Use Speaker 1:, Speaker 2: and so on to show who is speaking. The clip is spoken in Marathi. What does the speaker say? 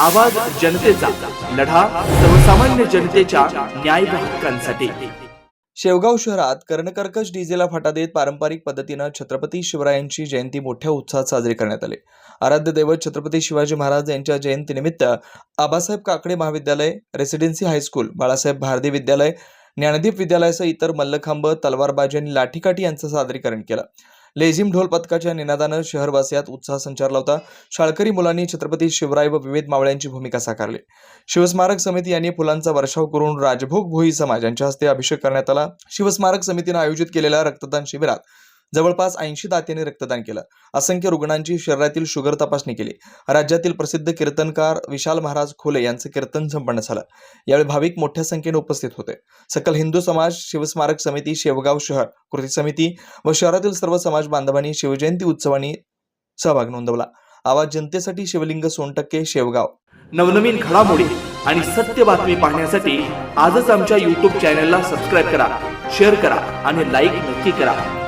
Speaker 1: आवाज जनतेचा लढा सर्वसामान्य जनतेच्या न्याय हक्कांसाठी.
Speaker 2: शेवगाव शहरात कर्णकर्कश डीजेला फाटा देत पारंपरिक पद्धतीनं छत्रपती शिवरायांची जयंती मोठ्या उत्साहात साजरी करण्यात आली. आराध्य दैवत छत्रपती शिवाजी महाराज यांच्या जयंतीनिमित्त आबासाहेब काकडे महाविद्यालय रेसिडेन्सी हायस्कूल बाळासाहेब भारती विद्यालय ज्ञानदीप विद्यालयासह इतर मल्लखांब तलवारबाजी आणि लाठीकाठी यांचं सादरीकरण केलं. लेझिम ढोल पथकाच्या निनादानं शहरवासियात उत्साह संचारला होता शाळकरी मुलांनी छत्रपती शिवराय व विविध मावळ्यांची भूमिका साकारली. शिवस्मारक समिती यांनी फुलांचा वर्षाव करून राजभोग भोई समाज यांच्या हस्ते अभिषेक करण्यात आला. शिवस्मारक समितीनं आयोजित केलेल्या रक्तदान शिबिरात जवळपास ऐंशी दात्यांनी रक्तदान केलं. असंख्य रुग्णांची शरीरातील शुगर तपासणी केली. राज्यातील प्रसिद्ध कीर्तनकार विशाल महाराज खोले यांचं कीर्तन संपन्न झालं. यावेळी भाविक मोठ्या संख्येने उपस्थित होते. सकल हिंदू समाज शिवस्मारक समिती शेवगाव शहर कृती समिती व शहरातील सर्व समाज बांधवांनी शिवजयंती उत्सवानी सहभाग नोंदवला. आवाज जनतेसाठी शिवलिंग सोनटक्के शेवगाव.
Speaker 1: नवनवीन घडामोडी आणि सत्य बातमी पाहण्यासाठी आजच आमच्या युट्यूब चॅनलला सबस्क्राईब करा शेअर करा आणि लाईक नक्की करा.